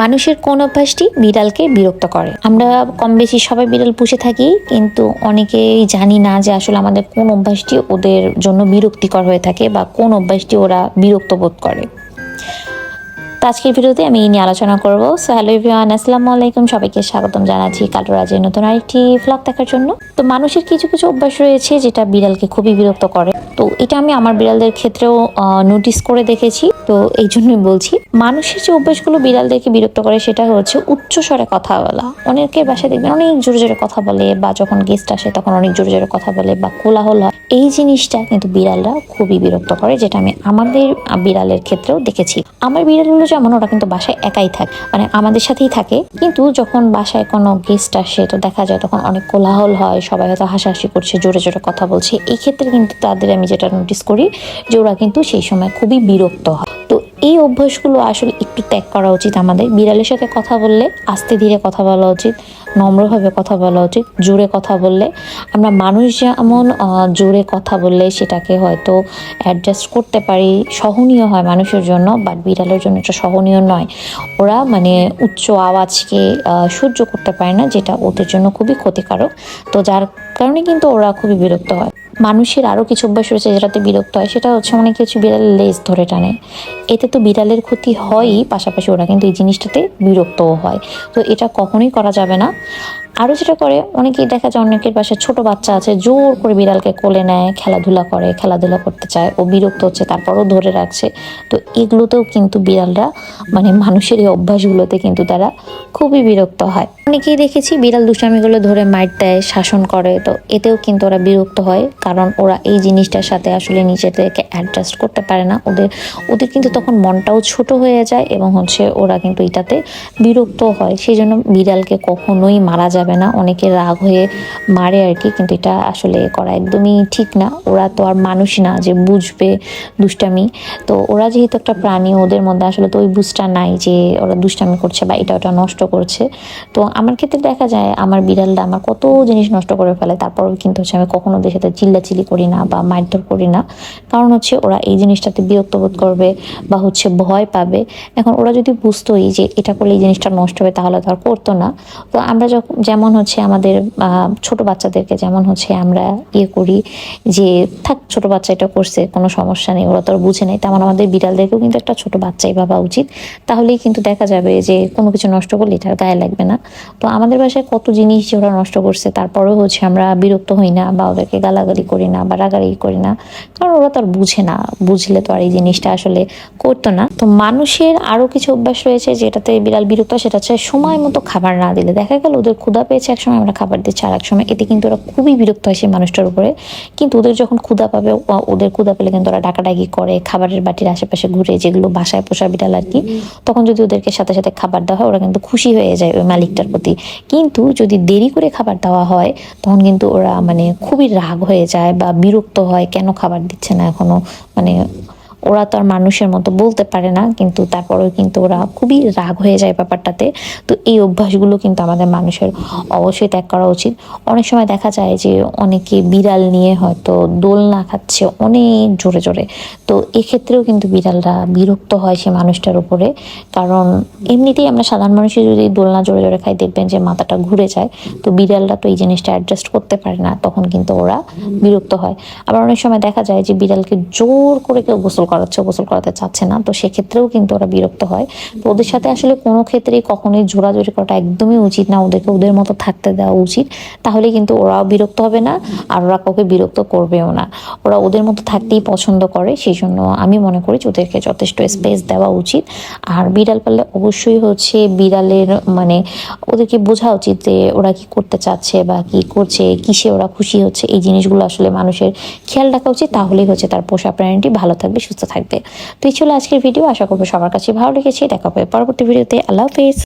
মানুষের কোন অভ্যাসটি বিড়ালকে বিরক্ত করে। আমরা কম বেশি সবাই বিড়াল পুষে থাকি, কিন্তু অনেকেই জানি না যে আসলে আমাদের কোন অভ্যাসটি ওদের জন্য বিরক্তিকর হয়ে থাকে বা কোন অভ্যাসটি ওরা বিরক্ত বোধ করে। তো আজকের ভিডিওতে আমি এই নিয়ে আলোচনা করব। সো হ্যালো এভরিওয়ান আসসালামু আলাইকুম। সবাইকে স্বাগতম জানাচ্ছি কালোরাজের নতুন আরেকটি ফ্লগ দেখার জন্য। তো মানুষের কিছু কিছু অভ্যাস রয়েছে যেটা বিড়ালকে খুবই বিরক্ত করে। তো এটা আমি আমার বিড়ালদের ক্ষেত্রেও নোটিস করে দেখেছি। তো এই জন্যই বলছি, মানুষের যে অভ্যাসগুলো বিড়ালদেরকে বিরক্ত করে সেটা হচ্ছে উচ্চ স্বরে কথা বলা। অনেকের বাসায় দেখবেন অনেক জোরে জোরে কথা বলে বা যখন গেস্ট আসে তখন অনেক জোরে জোরে কথা বলে বা কোলাহল হয়। এই জিনিসটা কিন্তু বিড়ালরা খুবই বিরক্ত করে, যেটা আমি আমাদের বিড়ালের ক্ষেত্রেও দেখেছি। আমার বিড়ালগুলো যেমন ওরা কিন্তু বাসায় একাই থাকে মানে আমাদের সাথেই থাকে। কিন্তু যখন বাসায় কোনো গেস্ট আসে, তো দেখা যায় তখন অনেক কোলাহল হয়, সবাই হয়তো হাসাহাসি করছে, জোরে জোরে কথা বলছে। এই ক্ষেত্রে কিন্তু তাদের আমি যেটা নোটিস করি যে ওরা কিন্তু সেই সময় খুবই বিরক্ত হয়। তো এই অভ্যাসগুলো আসলে একটু ত্যাগ করা উচিত আমাদের। বিড়ালের সাথে কথা বললে, আস্তে ধীরে কথা বলা উচিত, নম্রভাবে কথা বলা উচিত, জোরে কথা বললে। আমরা মানুষ যেমন জোরে কথা বললে সেটাকে হয়তো অ্যাডজাস্ট করতে পারি, সহনীয় হয় মানুষের জন্য বাট বিড়ালের জন্য এটা সহনীয় নয়। ওরা মানে উচ্চ আওয়াজকে সহ্য করতে পারে না, যেটা ওদের জন্য খুবই ক্ষতিকারক। তো যার কারণে কিন্তু ওরা খুবই বিরক্ত হয়। মানুষের আরও কিছু অভ্যাস রয়েছে যেটাতে বিরক্ত হয়, সেটা হচ্ছে অনেক কিছু বিড়ালের লেজ ধরে টানে। এতে তো বিড়ালের ক্ষতি হয়ই পাশাপাশি ওরা কিন্তু এই জিনিসটাতে বিরক্তও হয়। তো এটা কখনোই করা যাবে না। আরও যেটা করে, অনেকেই দেখা যায় অনেকের পাশে ছোট বাচ্চা আছে, জোর করে বিড়ালকে কোলে নেয়, খেলাধুলা করে, খেলাধুলা করতে চায়, ও বিরক্ত হচ্ছে, তারপরও ধরে রাখছে। তো এগুলোতেও কিন্তু বিড়ালরা মানে মানুষের এই অভ্যাসগুলোতে কিন্তু তারা খুবই বিরক্ত হয়। অনেকেই দেখেছি বিড়াল দুষ্টামিগুলো ধরে মাইট দেয়, শাসন করে, তো এতেও কিন্তু ওরা বিরক্ত হয়, কারণ ওরা এই জিনিসটার সাথে আসলে নিজেদেরকে অ্যাডজাস্ট করতে পারে না। ওদের ওদের কিন্তু তখন মনটাও ছোট হয়ে যায় এবং হচ্ছে ওরা কিন্তু এটাতে বিরক্ত হয়। সেই জন্য বিড়ালকে কখনোই মারা যাবে না। অনেকে রাগ হয়ে মারে আর কি কিন্তু এটা আসলে করা একদমই ঠিক না। ওরা তো আর মানুষ না যে বুঝবে দুষ্টামি। তো ওরা যেহেতু একটা প্রাণী, ওদের মধ্যে আসলে তো ওই বুঝটা নাই যে ওরা দুষ্টামি করছে বা এটা ওটা নষ্ট করছে। তো আমার ক্ষেত্রে দেখা যায় আমার বিড়ালটা আমার কত জিনিস নষ্ট করে ফেলে, তারপরেও কিন্তু হচ্ছে আমি কখনো ওদের সাথে চিল্লাচিল্লি করি না বা মারধর করি না। কারণ হচ্ছে ওরা এই জিনিসটাতে বিরক্ত বোধ করবে বা হচ্ছে ভয় পাবে। এখন ওরা যদি বুঝতোই যে এটা করলে এই জিনিসটা নষ্ট হবে তাহলে তো আর করতো না। তো আমরা যখন যেমন হচ্ছে আমাদের ছোট বাচ্চাদেরকে যেমন হচ্ছে আমরা ইয়ে করি যে, থাক, ছোট বাচ্চা এটা করছে, কোনো সমস্যা নেই, ওরা তো আর বুঝে নেই। তেমন আমাদের বিড়ালদেরকেও কিন্তু একটা ছোট বাচ্চাই ভাবা উচিত। তাহলেই কিন্তু দেখা যাবে যে, কোনো কিছু নষ্ট করলে এটার গায়ে লাগবে না। তো আমাদের বাসায় কত জিনিস ওরা নষ্ট করছে, তারপরেও হচ্ছে আমরা বিরক্ত হই না বা ওদেরকে গালাগালি করি না বা রাগারাগি করি না। কারণ ওরা তো আর বুঝে না, বুঝলে তো আর এই জিনিসটা আসলে করতো না। তো মানুষের আরও কিছু অভ্যাস রয়েছে যেটাতে বিড়াল বিরক্ত সেটা হচ্ছে সময় মতো খাবার না দিলে। দেখা গেল ওদের ক্ষুধা পেয়েছে একসময় আমরা খাবার দিচ্ছি আর এক সময় এতে কিন্তু ওরা খুবই বিরক্ত হয় সেই মানুষটার উপরে। কিন্তু ওদের যখন ক্ষুধা পাবে ওদের ক্ষুধা পেলে কিন্তু ওরা ডাকাডাকি করে খাবারের বাটির আশেপাশে ঘুরে যেগুলো বাসায় পোষা বিড়াল আর কি তখন যদি ওদেরকে সাথে সাথে খাবার দেওয়া হয় ওরা কিন্তু খুশি হয়ে যায় ওই মালিকটার প্রতি। কিন্তু যদি দেরি করে খাবার দেওয়া হয় তখন কিন্তু ওরা মানে খুবই রাগ হয়ে যায় বা বিরক্ত হয় কেন খাবার দিচ্ছে না এখনও? মানে ওরা তো আর মানুষের মতো বলতে পারে না, কিন্তু তারপরেও কিন্তু ওরা খুবই রাগ হয়ে যায় ব্যাপারটাতে। তো এই অভ্যাসগুলো কিন্তু আমাদের মানুষের অবশ্যই ত্যাগ করা উচিত। অনেক সময় দেখা যায় যে অনেকে বিড়াল নিয়ে হয়তো দোলনা খাচ্ছে অনেক জোরে জোরে। তো এক্ষেত্রেও কিন্তু বিড়ালরা বিরক্ত হয় সে মানুষটার উপরে। কারণ এমনিতেই আমরা সাধারণ মানুষই যদি দোলনা জোরে জোরে খাই, দেখবেন যে মাথাটা ঘুরে যায়। তো বিড়ালরা তো এই জিনিসটা অ্যাডজাস্ট করতে পারে না, তখন কিন্তু ওরা বিরক্ত হয়। আবার অনেক সময় দেখা যায় যে বিড়ালকে জোর করে কেউ গোসল করাচ্ছে, গোসল করাতে চাচ্ছে না, তো সেক্ষেত্রেও কিন্তু ওরা বিরক্ত হয়। তো ওদের সাথে আসলে কোনো ক্ষেত্রেই কখনোই জোরাজোরি করাটা একদমই উচিত না, ওদেরকে ওদের মতো থাকতে দেওয়া উচিত। তাহলে কিন্তু ওরাও বিরক্ত হবে না, আর ওরা কাউকে বিরক্ত করবেও না। ওরা ওদের মতো থাকতেই পছন্দ করে, সেই জন্য আমি মনে করি যে ওদেরকে যথেষ্ট স্পেস দেওয়া উচিত। আর বিড়াল পাললে অবশ্যই হচ্ছে বিড়ালের মানে ওদেরকে বোঝা উচিত যে ওরা কি করতে চাচ্ছে বা কি করছে, কিসে ওরা খুশি হচ্ছে, এই জিনিসগুলো আসলে মানুষের খেয়াল রাখা উচিত। তাহলেই হচ্ছে তার পোষা প্রাণীটি ভালো থাকবে, সুস্থ থাকবে। তো এই ছিল আজকের ভিডিও। আশা করব সবার কাছে ভালো লেগেছে। দেখা হবে পরবর্তী ভিডিওতে। আল্লাহ হাফেজ।